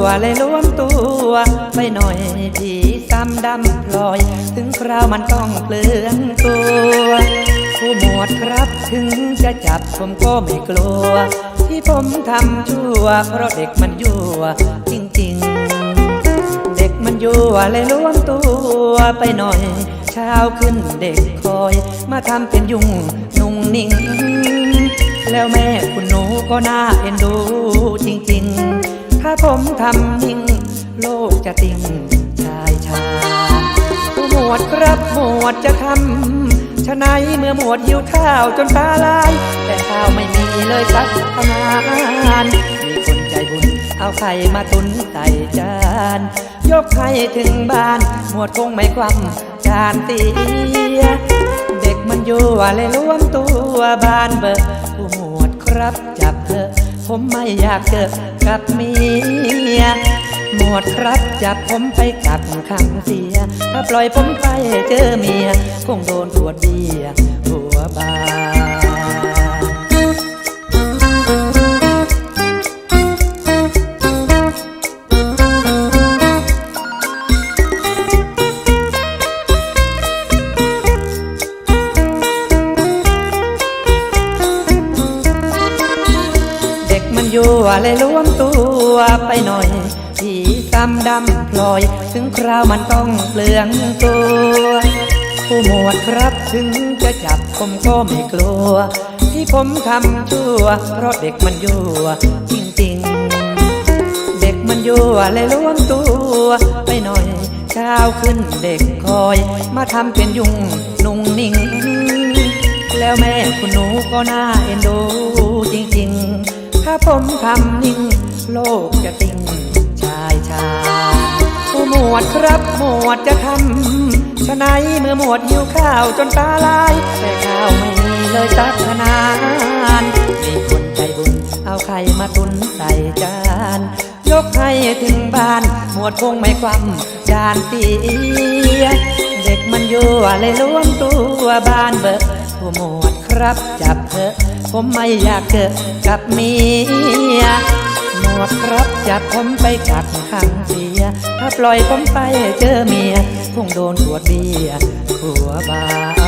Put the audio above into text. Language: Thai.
วเลยล้วนตัวไปหน่อยที่ซ้ำดำพลอย ถึงคราวมันต้องเปลืองตัวผู้หมวดครับถึงจะจับผมก็ไม่กลัว ที่ผมทำชั่ว เพราะเด็กมันยั่วจริงๆ เด็กมันยั่วเลยล้วนตัวไปหน่อย เช้าขึ้นเด็กคอย มาทำเป็นยุ่งนุ่งนิ่งแล้วแม่คุณหนูก็น่าเอ็นดูจริงๆาผมทำนิ่ง โลกจะติ่งชายชาหมวดครับหมวดจะทำชะไหนเมื่อหมวดหิวข้าวจนตาลาย แต่ข้าวไม่มีเลยสักขนาดมีคนใจบุญเอาไข่มาตุนใส่จาน ยกให้ถึงบ้าน หมวดคงไม่ความจานเตียเด็กมันอยู่เลยล้วนตัวบ้านเบิกผู้หมวดครับจับเถอ ผมไม่อยากเจอกับเมีย หมดครับจับผมไปกัดขังเสีย ถ้าปล่อยผมไปเจอเมีย คงโดนตรวจเบียหัวบา เลยล้วนตัวไปหน่อยที่ซ้ำดำพลอย ถึงคราวมันต้องเปลืองตัว ผู้หมวดครับถึงจะจับผมก็ไม่กลัว ที่ผมทำชั่ว เพราะเด็กมันยั่วจริงๆ เด็กมันยั่วเลยล้วนตัวไปหน่อยเช้าขึ้นเด็กคอย มาทำเป็นยุ่งนุ่งนิ่ง แล้วแม่คุณหนูก็น่าเอ็นดู ถ้าผมทำนิ่ง โลกจะติงชายชาหมวดครับหมวดจะทำชะไหนเมื่อหมวดหิวข้าวจนตาลาย แต่ข้าวไม่มีเลยสักขนาดมีคนใจบุญ เอาไข่มาตุนใส่จาน ยกให้ถึงบ้าน หมวดคงไม่ความจานเตียเด็กมันยั่วเลยล้วนตัวบ้านเบิกผู้หมวด ครับจับเถอะผมไม่อยากเกิดกับเมียหมดครับจับผมไปกัดขังเสีย ถ้าปล่อยผมไปเจอเมียคงโดนตรวจเบียหัวบาด